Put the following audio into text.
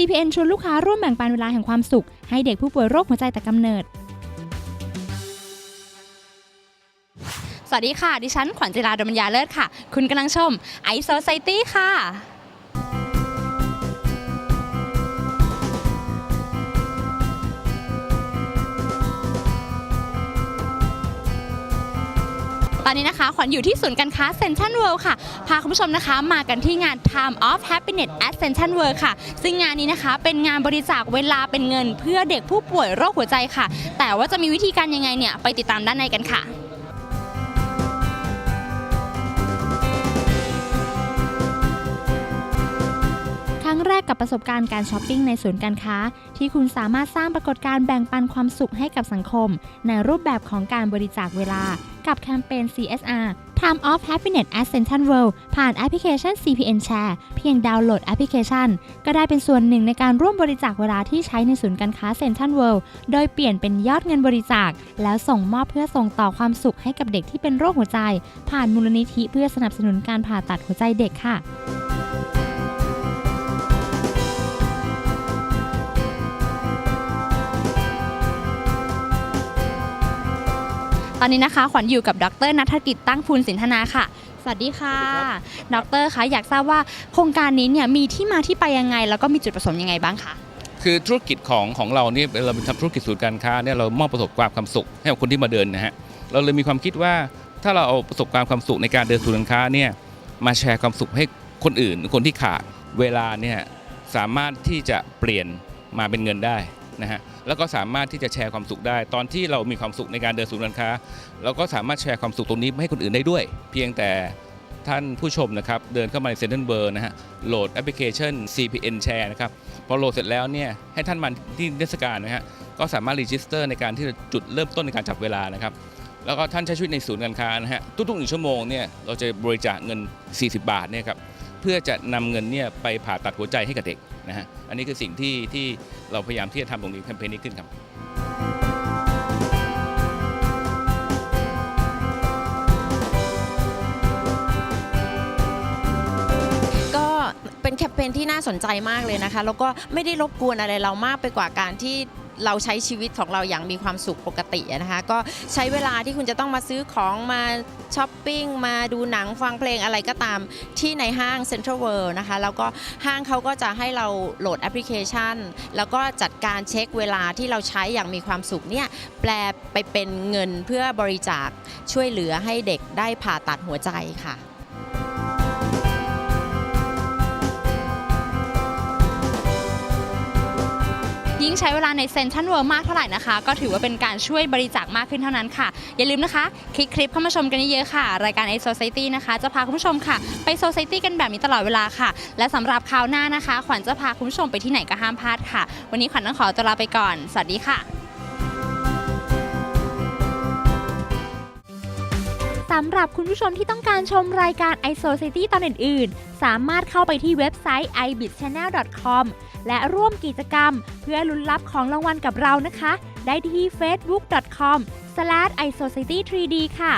CPN ชวนลูกค้าร่วมแบ่งปันเวลาแห่งความสุข ให้เด็กผู้ป่วยโรคหัวใจแต่กำเนิด สวัสดีค่ะ ดิฉันขวัญจิราดมัญญาเลิศค่ะ คุณกำลังชมไอโซไซตี้ค่ะ อนนี้นะคะ ขวัญอยู่ที่ศูนย์การค้าเซนทรันเวิลด์ค่ะ พาคุณผู้ชมนะคะมากันที่งาน Time of Happiness at Central World ค่ะ ซึ่งงานนี้นะคะเป็นงานบริจาคเวลาเป็นเงิน เพื่อเด็กผู้ป่วยโรคหัวใจค่ะ แต่ว่าจะมีวิธีการยังไงเนี่ย ไปติดตามด้านในกันค่ะ แรกกับประสบการณ์การช้อปปิ้งในศูนย์การค้า ที่คุณสามารถสร้างปรากฏการณ์แบ่งปันความสุขให้กับสังคม ในรูปแบบของการบริจาคเวลา กับแคมเปญ CSR Time of Happiness at Central World ผ่านแอปพลิเคชัน CPN Share เพียงดาวน์โหลดแอปพลิเคชัน ก็ได้เป็นส่วนหนึ่งในการร่วมบริจาคเวลาที่ใช้ในศูนย์การค้า Central World โดยเปลี่ยนเป็นยอดเงินบริจาค แล้วส่งมอบเพื่อส่งต่อความสุขให้กับเด็กที่เป็นโรคหัวใจ ผ่านมูลนิธิเพื่อสนับสนุนการผ่าตัดหัวใจเด็กค่ะ ตอนนี้นะคะขวัญอยู่กับดรนัฐกิจตั้งพูนสินธนาค่ะ สวัสดีค่ะ ดรคะอยากทราบว่าโครงการนี้เนี่ยมีที่มาที่ไปยังไง แล้วก็มีจุดประสงค์ยังไงบ้างคะคือธุรกิจของของเราเนี่ยเราเป็นทำธุรกิจศูนย์การค้าเนี่ยเรามอบประสบความความสุขให้กับคนที่มาเดินนะฮะเราเลยมีความคิดว่าถ้าเราเอาประสบการณ์ความสุขในการเดินศูนย์การค้าเนี่ยมาแชร์ความสุขให้คนอื่น คนที่ขาดเวลาเนี่ยสามารถที่จะเปลี่ยนมาเป็นเงินได้ นะฮะแล้วก็สามารถที่จะแชร์ความสุขได้ ตอนที่เรามีความสุขในการเดินศูนย์การค้า เราก็สามารถแชร์ความสุขตรงนี้ให้คนอื่นได้ด้วย เพียงแต่ท่านผู้ชมนะครับเดินเข้ามาในเซ็นทรัลเบอร์นะฮะโหลดแอปพลิเคชัน CPN Share นะครับพอโหลดเสร็จแล้วเนี่ยให้ท่านมาที่เทศกาลนะฮะก็สามารถรีจิสเตอร์ในการที่จะจุดเริ่มต้นในการจับเวลานะครับแล้วก็ท่านใช้ชีวิตในศูนย์การค้านะฮะทุกๆหนึ่งชั่วโมงเนี่ยเราจะบริจาคเงิน 40 บาทเนี่ยครับ เพื่อจะนำเงินเนี่ยไปผ่าตัดหัวใจให้กับเด็กนะฮะอันนี้คือสิ่งที่ที่เราพยายามที่จะทำตรงนี้แคมเปญนี้ขึ้นครับก็เป็นแคมเปญที่น่าสนใจมากเลยนะคะ แล้วก็ไม่ได้รบกวนอะไรเรามากไปกว่าการที่ เราใช้ชีวิตของเราอย่างมีความสุขปกตินะคะ ก็ใช้เวลาที่คุณจะต้องมาซื้อของมาช้อปปิ้ง มาดูหนังฟังเพลงอะไรก็ตามที่ในห้าง Central World นะคะ แล้วก็ห้างเขาก็จะให้เราโหลดแอปพลิเคชัน แล้วก็จัดการเช็คเวลาที่เราใช้อย่างมีความสุขเนี่ยแปลไปเป็นเงินเพื่อบริจาคช่วยเหลือให้เด็กได้ผ่าตัดหัวใจค่ะ ยิ่งใช้เวลาในเซ็นทรัลเวิร์มากเท่าไหร่นะคะ ก็ถือว่าเป็นการช่วยบริจาคมากขึ้นเท่านั้นค่ะ อย่าลืมนะคะ คลิกคลิปเข้ามาชมกันเยอะๆค่ะ รายการ i Society นะคะ จะพาคุณผู้ชมค่ะ ไป Society กันแบบนี้ตลอดเวลาค่ะ และสำหรับคราวหน้านะคะ ขวัญจะพาคุณผู้ชมไปที่ไหนก็ห้ามพลาดค่ะ วันนี้ขวัญต้องขอตัวลาไปก่อน สวัสดีค่ะ สำหรับคุณผู้ชมที่ต้องการชมรายการ i Society ตอนอื่นๆ สามารถเข้าไปที่เว็บไซต์ ibitchannel.com และร่วมกิจกรรม เพื่อลุ้นรับของรางวัลกับเรานะคะ ได้ที่ facebook.com/isociety3d ค่ะ